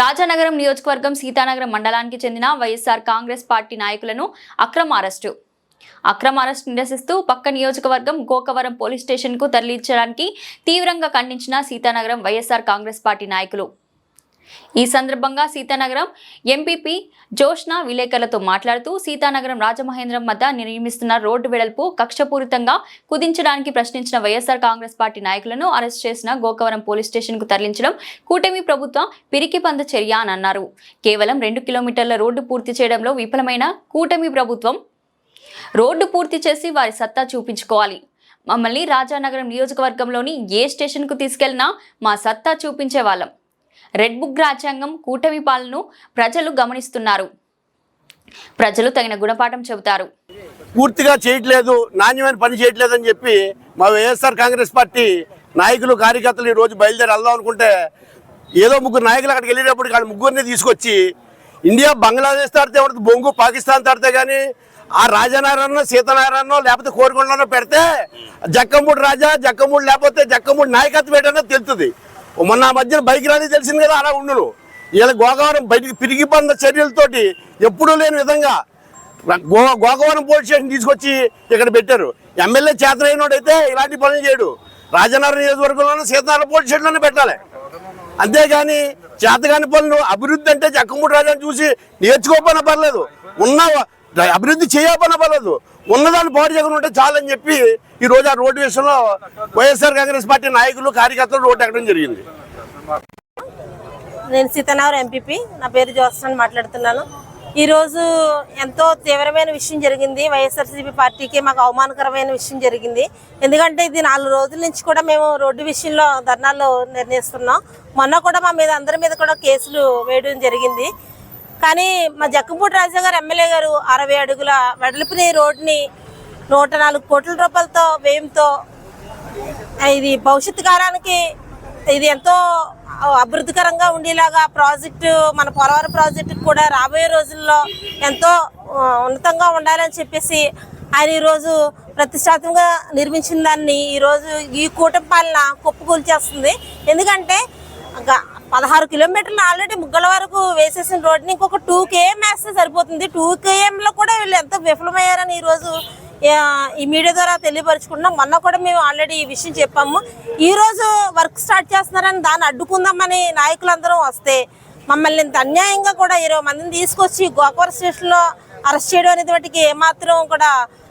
రాజానగరం నియోజకవర్గం సీతానగరం మండలానికి చెందిన వైఎస్ఆర్ కాంగ్రెస్ పార్టీ నాయకులను అక్రమ అరెస్టు. అక్రమ అరెస్ట్ నిరసిస్తూ పక్క నియోజకవర్గం గోకవరం పోలీస్ స్టేషన్కు తరలించడానికి తీవ్రంగా ఖండించిన సీతానగరం వైఎస్ఆర్ కాంగ్రెస్ పార్టీ నాయకులు. ఈ సందర్భంగా సీతానగరం ఎంపీపీ జోష్న విలేకరులతో మాట్లాడుతూ సీతానగరం రాజమహేంద్రం మధ్య నిర్మిస్తున్న రోడ్డు వెడల్పు కక్షపూరితంగా కుదించడానికి ప్రశ్నించిన వైఎస్ఆర్ కాంగ్రెస్ పార్టీ నాయకులను అరెస్ట్ చేసిన గోకవరం పోలీస్ స్టేషన్కు తరలించడం కూటమి ప్రభుత్వ పిరికిపంద చర్య అని అన్నారు. కేవలం రెండు కిలోమీటర్ల రోడ్డు పూర్తి చేయడంలో విఫలమైన కూటమి ప్రభుత్వం రోడ్డు పూర్తి చేసి వారి సత్తా చూపించుకోవాలి. మమ్మల్ని రాజానగరం నియోజకవర్గంలోని ఏ స్టేషన్కు తీసుకెళ్ళినా మా సత్తా చూపించే వాళ్ళం. రెడ్ బుక్ రాజ్యాంగం కూటమి పాలనను ప్రజలు గమనిస్తున్నారు. ప్రజలు తగిన గుణపాఠం చెబుతారు. పూర్తిగా చేయట్లేదు నాణ్యమైన పని చేయట్లేదు అని చెప్పి మా వైఎస్ఆర్ కాంగ్రెస్ పార్టీ నాయకులు కార్యకర్తలు ఈరోజు రోజు బయలుదేరి వెళ్దాం అనుకుంటే ఏదో ముగ్గురు నాయకులు అక్కడికి వెళ్ళేటప్పుడు వాళ్ళ ముగ్గురిని తీసుకొచ్చి ఇండియా బంగ్లాదేశ్ తాడితే ఉండదు బొంగు పాకిస్తాన్ తాడితే కానీ ఆ రాజనారాయణ సీతనారాయణ లేకపోతే కోరుకొండలో పెడితే జక్కమూడు రాజా జక్కమూడు లేకపోతే జక్కమూడు నాయకత్వం ఏంటన్నా తెలుస్తుంది మొన్న మధ్యన బైక్ ర్యాలీ తెలిసింది కదా అలా ఉండును. ఇలా గోగవరం బయటికి పిరిగి పంద చర్యలతోటి ఎప్పుడూ లేని విధంగా గో గోకవరం పోలీస్ స్టేషన్ తీసుకొచ్చి ఇక్కడ పెట్టారు. ఎమ్మెల్యే చేతనైనోడైతే ఇలాంటి పనులు చేయడు. రాజనగరం నియోజకవర్గంలోనూ సీతారాం పోలీస్ స్టేషన్లోనే పెట్టాలి. అంతేగాని చేతగాని పనులు అభివృద్ధి అంటే జక్కమూడి రాజాని చూసి నేర్చుకోపోయినా పర్లేదు. ఉన్న అభివృద్ధి చేయకపోయినా పర్లేదు. ఉన్నదాన్ని పాటు చేయకుండా ఉంటే చాలని చెప్పి ఈ రోజు ఆ రోడ్డు విషయంలో వైఎస్ఆర్ కాంగ్రెస్ పార్టీ నాయకులు కార్యకర్తలు రోడ్డు ఎక్కడం జరిగింది. నేను సీతనగర్ ఎంపీపీ. నా పేరు జోసన్ మాట్లాడుతున్నాను. ఈరోజు ఎంతో తీవ్రమైన విషయం జరిగింది. వైఎస్ఆర్సీపీ పార్టీకి మాకు అవమానకరమైన విషయం జరిగింది. ఎందుకంటే ఇది నాలుగు రోజుల నుంచి కూడా మేము రోడ్డు విషయంలో ధర్నాలు నిర్ణయిస్తున్నాం. మొన్న కూడా మా మీద అందరి మీద కూడా కేసులు వేయడం జరిగింది. కానీ మా జక్కపూడి రాజా గారు ఎమ్మెల్యే గారు అరవై అడుగుల వెడల్పుని రోడ్ని నూట నాలుగు కోట్ల రూపాయలతో వ్యయంతో ఇది భవిష్యత్తు కాలానికి ఇది ఎంతో అభివృద్ధికరంగా ఉండేలాగా ప్రాజెక్టు మన పోలవరం ప్రాజెక్టు కూడా రాబోయే రోజుల్లో ఎంతో ఉన్నతంగా ఉండాలని చెప్పేసి ఆయన ఈరోజు ప్రతిష్టాత్మకంగా నిర్మించిన దాన్ని ఈరోజు ఈ కూటమి పాలన కుప్పకూల్చేస్తుంది ఎందుకంటే పదహారు కిలోమీటర్లు ఆల్రెడీ ముగ్గల వరకు వేసేసిన రోడ్ని ఇంకొక టూ కేఎం వేస్తే సరిపోతుంది. టూ కేఎంలో కూడా వీళ్ళు ఎంత విఫలమయ్యారని ఈరోజు ఈ మీడియా ద్వారా తెలియపరుచుకుంటున్నాం మొన్న కూడా మేము ఆల్రెడీ ఈ విషయం చెప్పాము. ఈరోజు వర్క్ స్టార్ట్ చేస్తున్నారని దాన్ని అడ్డుకుందామని నాయకులందరం వస్తే మమ్మల్ని ఇంత అన్యాయంగా కూడా ఇరవై మందిని తీసుకొచ్చి గోకవరం స్టేషన్లో అరెస్ట్ చేయడం అనేది వాటికి ఏమాత్రం కూడా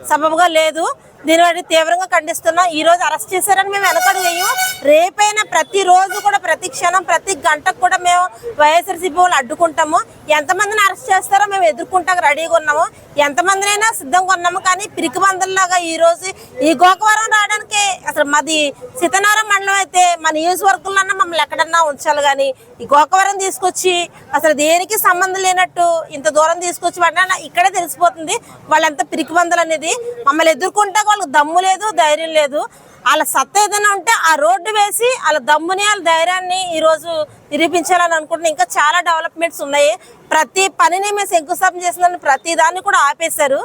సబబుగా లేదు. దీనివల్ల తీవ్రంగా ఖండిస్తున్నాం. ఈ రోజు అరెస్ట్ చేశారని మేము వెనకడు వేయం రేపైనా ప్రతి రోజు కూడా ప్రతి క్షణం ప్రతి గంటకు కూడా మేము వైఎస్ఆర్సీపీ వాళ్ళు అడ్డుకుంటాము. ఎంతమందిని అరెస్ట్ చేస్తారో మేము ఎదుర్కొంటాక రెడీగా ఉన్నాము. ఎంతమందినైనా సిద్ధంగా ఉన్నాము. కానీ పిరికి బంధుల్లాగా ఈ రోజు ఈ గోకవరం రావడానికి అసలు మాది సీతనారం మండలం అయితే మా నియోజకవర్గంలో మమ్మల్ని ఎక్కడన్నా ఉంచాలి. కానీ ఈ గోకవరం తీసుకొచ్చి అసలు దేనికి సంబంధం లేనట్టు ఇంత దూరం తీసుకొచ్చి పడినా ఇక్కడే తెలిసిపోతుంది. వాళ్ళంత పిరికి బంధులు అనేది మమ్మల్ని ఎదుర్కొంటా వాళ్ళకి దమ్ము లేదు ధైర్యం లేదు. వాళ్ళ సత్తా ఏదైనా ఉంటే ఆ రోడ్డు వేసి వాళ్ళ దమ్ముని వాళ్ళ ధైర్యాన్ని ఈరోజు నిరూపించాలని అనుకుంటున్నాం ఇంకా చాలా డెవలప్మెంట్స్ ఉన్నాయి. ప్రతి పనిని మేము శంకుస్థాపన చేసిన ప్రతి దాన్ని కూడా ఆపేశారు.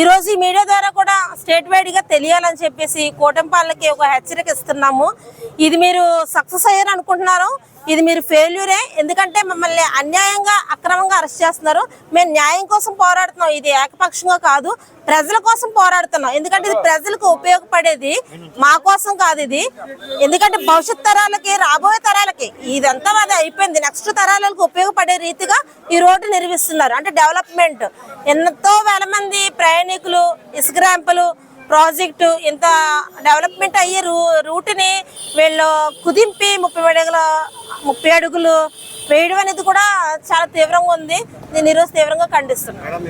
ఈరోజు ఈ మీడియా ద్వారా కూడా స్టేట్ వైడ్గా తెలియాలని చెప్పేసి కూటంపాలకి ఒక హెచ్చరిక ఇస్తున్నాము. ఇది మీరు సక్సెస్ అయ్యారు అనుకుంటున్నారు ఇది మీరు ఫెయిల్యూరే. ఎందుకంటే మమ్మల్ని అన్యాయంగా అక్రమంగా అరెస్ట్ చేస్తున్నారు. మేము న్యాయం కోసం పోరాడుతున్నాం. ఇది ఏకపక్షంగా కాదు ప్రజల కోసం పోరాడుతున్నాం. ఎందుకంటే ఇది ప్రజలకు ఉపయోగపడేది మా కోసం కాదు ఇది. ఎందుకంటే భవిష్యత్ తరాలకి రాబోయే తరాలకి ఇదంతా అది అయిపోయింది. నెక్స్ట్ తరాలకు ఉపయోగపడే రీతిగా ఈ రోడ్డు నిర్మిస్తున్నారు. అంటే డెవలప్మెంట్. ఎంతో వేల మంది ప్రయాణికులు ఇసుక ర్యాంపులు ప్రాజెక్టు ఇంత డెవలప్మెంట్ అయ్యే రూ రూట్ని వీళ్ళు కుదింపి ముప్పై అడుగుల ముప్పై అడుగులు వేయడం అనేది కూడా చాలా తీవ్రంగా ఉంది. నేను ఈరోజు తీవ్రంగా ఖండిస్తున్నాను